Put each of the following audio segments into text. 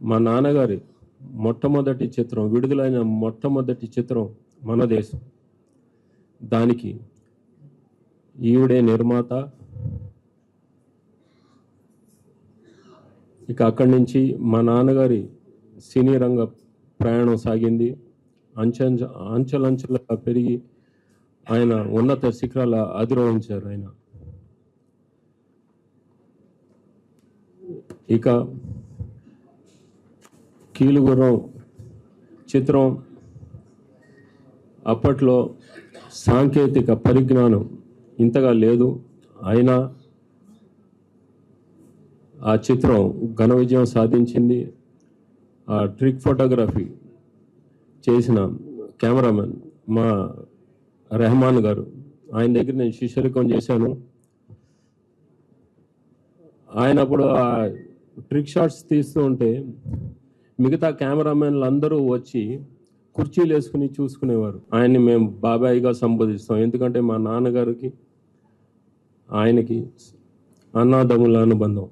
మా నాన్నగారి మొట్టమొదటి చిత్రం విడుదలైన మొట్టమొదటి చిత్రం మన దేశం. దానికి ఈవిడే నిర్మాత. ఇక అక్కడి నుంచి మా నాన్నగారి సినీ రంగ ప్రయాణం సాగింది. అంచంచ అంచెలంచెలుగా పెరిగి ఆయన ఉన్నత శిఖరాల అధిరోహించారు ఆయన. ఇక కీలుగుర్రం చిత్రం అప్పట్లో సాంకేతిక పరిజ్ఞానం ఇంతగా లేదు. అయినా ఆ చిత్రం ఘన విజయం సాధించింది. ఆ ట్రిక్ ఫోటోగ్రఫీ చేసిన కెమెరామెన్ మా రెహమాన్ గారు. ఆయన దగ్గర నేను శిష్యరికం చేశాను. ఆయన అప్పుడు ఆ ట్రిక్ షాట్స్ తీస్తూ ఉంటే మిగతా కెమెరామెన్లు అందరూ వచ్చి కుర్చీలు వేసుకుని చూసుకునేవారు. ఆయన్ని మేము బాబాయిగా సంబోధిస్తాం. ఎందుకంటే మా నాన్నగారికి ఆయనకి అన్నాదముల అనుబంధం.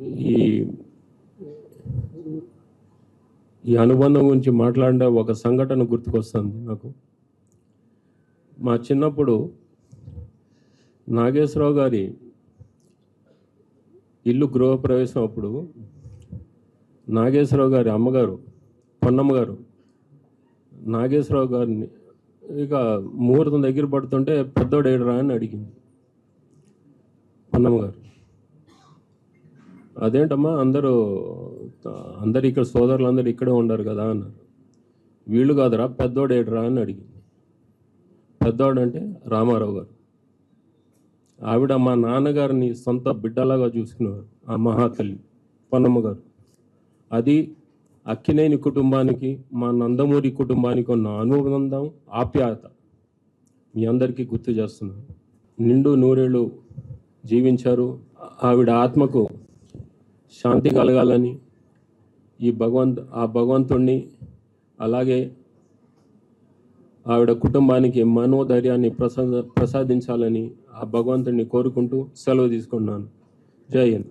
ఈ ఈ అనుబంధం గురించి మాట్లాడిన ఒక సంఘటన గుర్తుకొస్తుంది నాకు. మా చిన్నప్పుడు నాగేశ్వరరావు గారి ఇల్లు గృహప్రవేశం అప్పుడు నాగేశ్వరరావు గారి అమ్మగారు పొన్నమ్మ గారు నాగేశ్వరరావు గారిని ఇక ముహూర్తం దగ్గర పడుతుంటే పెద్దోడు ఏడరా అని అడిగింది పొన్నమ్మ గారు. అదేంటమ్మా అందరూ అందరు ఇక్కడ సోదరులు అందరు ఇక్కడే ఉండరు కదా అన్నారు. వీళ్ళు కాదురా పెద్దోడు ఏడరా అని అడిగింది. పెద్దోడు అంటే రామారావు గారు. ఆవిడ మా నాన్నగారిని సొంత బిడ్డలాగా చూసుకున్నారు ఆ మహాతల్లి పొన్నమ్మ గారు అది అక్కినేని కుటుంబానికి మా నందమూరి కుటుంబానికి ఉన్న అనుబంధం ఆప్యాయత మీ అందరికీ గుర్తు చేస్తున్నాను. నిండు నూరేళ్ళు జీవించారు. ఆవిడ ఆత్మకు శాంతి కలగాలని ఈ భగవంత్ ఆ భగవంతుణ్ణి అలాగే ఆవిడ కుటుంబానికి మనోధైర్యాన్ని ప్రసాద ప్రసాదించాలని ఆ భగవంతుడిని కోరుకుంటూ సెలవు తీసుకున్నాను జై హింద్.